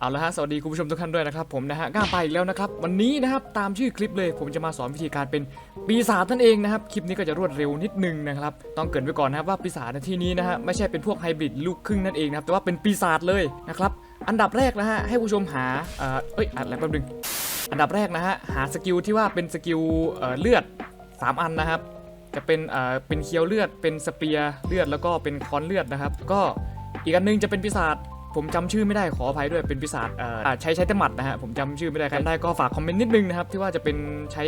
เอาละฮะสวัสดีคุณผู้ชมทุกท่านด้วยนะครับผมนะฮะก้าไปอีกแล้วนะครับวันนี้นะครับตามชื่อคลิปเลย ผมจะมาสอนวิธีการเป็นปีศาจนั่นเองนะครับคลิปนี้ก็จะรวดเร็วนิดนึงนะครับต้องเกรินไว้ก่อนนะครับว่าปีศาจในที่นี้นะฮะไม่ใช่เป็นพวกไฮบริดลูกครึ่งนั่นเองนะครับแต่ว่าเป็นปีศาจเลยนะครับอันดับแรกนะฮะให้ผู้ชมหาเอ่อเอ้ยอะไรแป๊บนึงอันดับแรกนะฮะหาสกิลที่ว่าเป็นสกิลเอ่อเลือดสามอันนะครับจะเป็นเอ่อเป็นเคียวเลือดเป็นสเปียร์เลือดแล้วก็เป็นคอนเลือดนะครับก็อีกอันหนึงจะเป็นปีศาจ ผมจำชื่อไม่ได้ขออภัยด้วยเป็นปีศาจเอ่ออ่าใช้ใช้แต่หมัดนะฮะผมจำชื่อไม่ได้ใครได้ก็ฝากคอมเมนต์นิดนึงนะครับที่ว่าจะเป็นใช้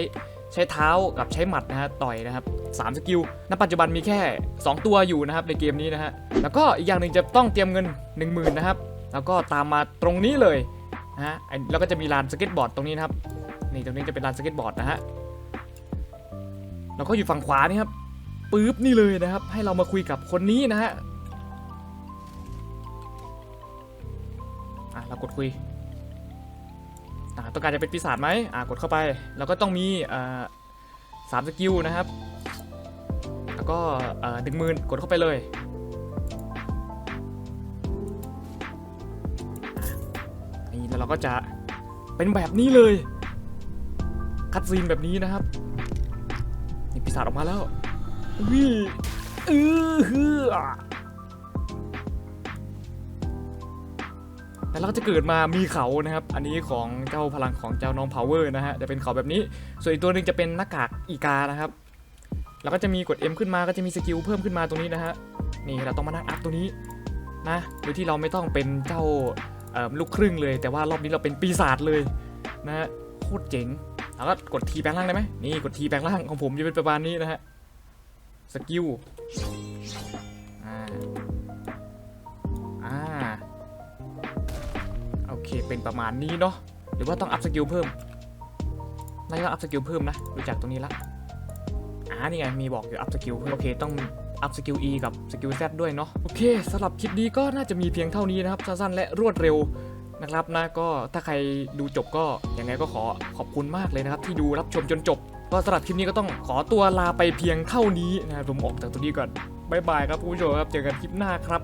ใช้เท้ากับใช้หมัดนะฮะต่อยนะครับสามสกิลณปัจจุบันมีแค่ 2 ตัวอยู่นะครับในเกมนี้นะฮะแล้วก็อีกอย่างหนึ่งจะต้องเตรียมเงิน 1 0,000นะครับแล้วก็ตามมาตรงนี้เลยนะฮะไอ้แล้วก็จะมีลานสเก็ตบอร์ดตรงนี้นะครับนี่ตรงนี้จะเป็นลานสเก็ตบอร์ดนะฮะแล้วก็อยู่ฝั่งขวานี่ครับปุ๊บนี่เลยนะครับ ให้เรามาคุยกับคนนี้นะฮะ อะเรากดคุยอะต้องการจะเป็นปีศาจไหมอะกดเข้าไป แล้วก็ต้องมีอ่อสามสกิลนะครับ แล้วก็อ่าหนึ่งหมื่นกดเข้าไปเลยอะนี่แล้วเราก็จะเป็นแบบนี้เลย คัดซีนแบบนี้นะครับ นี่ปีศาจออกมาแล้ววิเออ แล้วเราก็จะเกิดมามีเขานะครับ อันนี้ของเจ้าพลังของเจ้าน้องพาวเวอร์นะฮะ จะเป็นเขาแบบนี้ ส่วนอีกตัวหนึ่งจะเป็นหน้ากากอีกานะครับ แล้วก็จะมีกด M ขึ้นมาก็จะมีสกิลเพิ่มขึ้นมาตรงนี้นะฮะ นี่เราต้องมานั่งอัพตัวนี้นะ โดยที่เราไม่ต้องเป็นเจ้าลูกครึ่งเลย แต่ว่ารอบนี้เราเป็นปีศาจเลยนะฮะ โคตรเจ๋ง แล้วก็กดทีแปลงร่างได้ไหมนี่กดทีแปลงร่างของผมจะเป็นประมาณนี้นะฮะ สกิล อ่า โอเคเป็นประมาณนี้เนาะหรือว่าต้องอัพสกิลเพิ่มน่าจะต้องอัพสกิลเพิ่มนะดูจากตรงนี้ละอ่านี่ไงมีบอกอยู่อัพสกิลเพิ่มโอเคต้องอัพสกิล E กับสกิล Z ด้วยเนาะโอเคสำหรับคลิปนี้ก็น่าจะมีเพียงเท่านี้นะครับสั้นๆและรวดเร็วนะครับนะก็ถ้าใครดูจบก็ยังไงก็ขอขอบคุณมากเลยนะครับที่ดูรับชมจนจบ ก็สำหรับคลิปนี้ก็ต้องขอตัวลาไปเพียงเท่านี้นะครับผมออกจากตรงนี้ก่อนบายบายครับผู้ชมครับเจอกันคลิปหน้าครับ